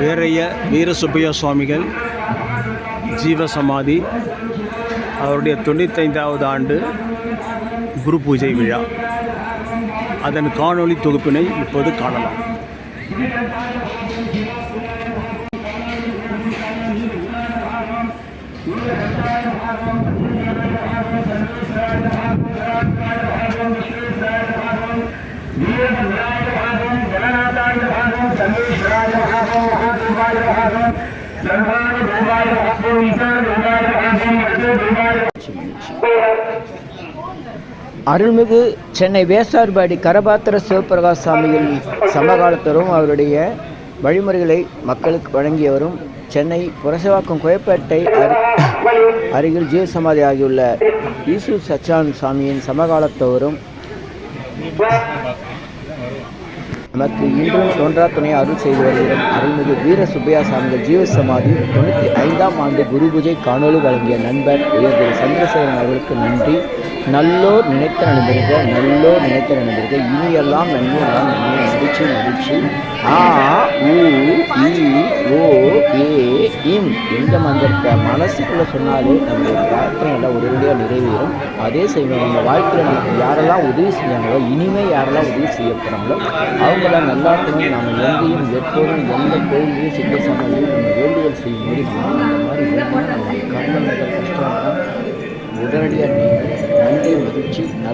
வீரைய வீரசுப்பையா சுவாமிகள் ஜீவசமாதி அவருடைய தொண்ணூத்தைந்தாவது ஆண்டு குரு பூஜை விழா. அதன் காணொளி தொகுப்பினை இப்போது காணலாம். அருள்மிகு சென்னை வேசார்பாடி கரபாத்திர சிவபிரகாஷ் சாமியின் சமகாலத்தரும் அவருடைய வழிமுறைகளை மக்களுக்கு வழங்கியவரும் சென்னை புரசவாக்கம் குயப்பேட்டை அருகில் அருகில் ஜீவசமாதி ஆகியுள்ள ஈசு சச்சான் சாமியின் சமகாலத்தவரும் நமக்கு இன்றும் தோன்றா துணை அருள் செய்து வருகிறோம். அருள்மிகு வீர சுப்பையா சாமிகள் ஜீவசமாதி தொண்ணூற்றி ஐந்தாம் ஆண்டு குரு பூஜை காணொளி வழங்கிய நண்பர் உயர்திரு சந்திரசேகரன் அவர்களுக்கு நன்றி. நல்லோர் நினைத்த நடந்திருக்க நல்லோர் நினைத்த நடந்திருக்க இனியெல்லாம் நன்மையெல்லாம் நன்மை மகிழ்ச்சி மகிழ்ச்சி ஆ ஊ இம் இந்த மந்திரத்தை மனசுக்குள்ளே சொன்னாலே நம்மளுடைய பிரார்த்தனை எல்லாம் உடனடியாக நிறைவேறும். அதே சமயம் நம்ம வாழ்க்கையில் நமக்கு யாரெல்லாம் உதவி செஞ்சாங்களோ இனிமே யாரெல்லாம் உதவி செய்ய போகிறாங்களோ அவங்களாம் நல்லா இருக்கணும் நம்ம எங்கேயும் எப்போதும் எந்த கோயிலையும் சித்த சமையலையும் நம்ம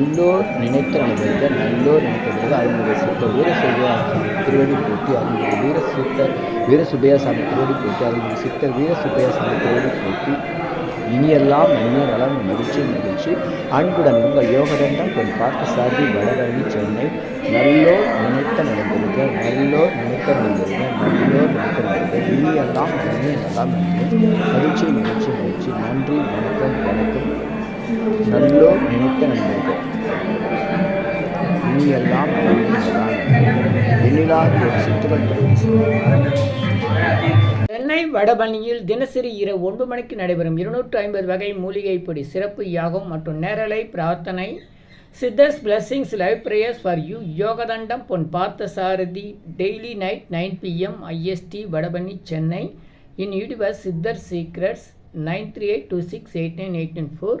நல்லோர் நினைத்த நினைவுக நல்லோர் நினைத்தவர்கள் அருள்மிகு சித்தர் வீரசுபையா திருவடி போட்டி அருள்மிகு வீர சித்தர் வீர சுப்பையாசாமி திருவடி போட்டி அறிமுக சித்தர் வீர சுப்பையாசாமி திருவடி போட்டி. இனியெல்லாம் நன்மை நலம் மகிழ்ச்சி மகிழ்ச்சி. அன்புடன் உங்கள் யோகதண்டம் பெண் பார்த்து சார்பி வடகழனி சென்னை. நல்லோர் நினைத்த நடந்திருக்க நல்லோர் நினைத்த நடந்திருக்க நல்லோர் நினைத்த நடந்திருக்க. இனியெல்லாம் நன்மை நலம் மகிழ்ச்சி மகிழ்ச்சி மகிழ்ச்சி. நன்றி வணக்கம் வணக்கம். நல்லோ நினைத்த நண்பர்கள். நீ எல்லாம் சிற்றுகள் சென்னை வடபணியில் தினசரி இரவு ஒன்பது மணிக்கு நடைபெறும் இருநூற்று ஐம்பது வகை மூலிகை பொடி சிறப்பு யாகம் மற்றும் நேரலை பிரார்த்தனை. Siddhars blessings live prayers for you யோகதண்டம் Pon Partha Sarathi daily night nine PM IST Vadapalani Chennai in YouTuber Siddhar secrets nine three eight two six eight nine eight nine four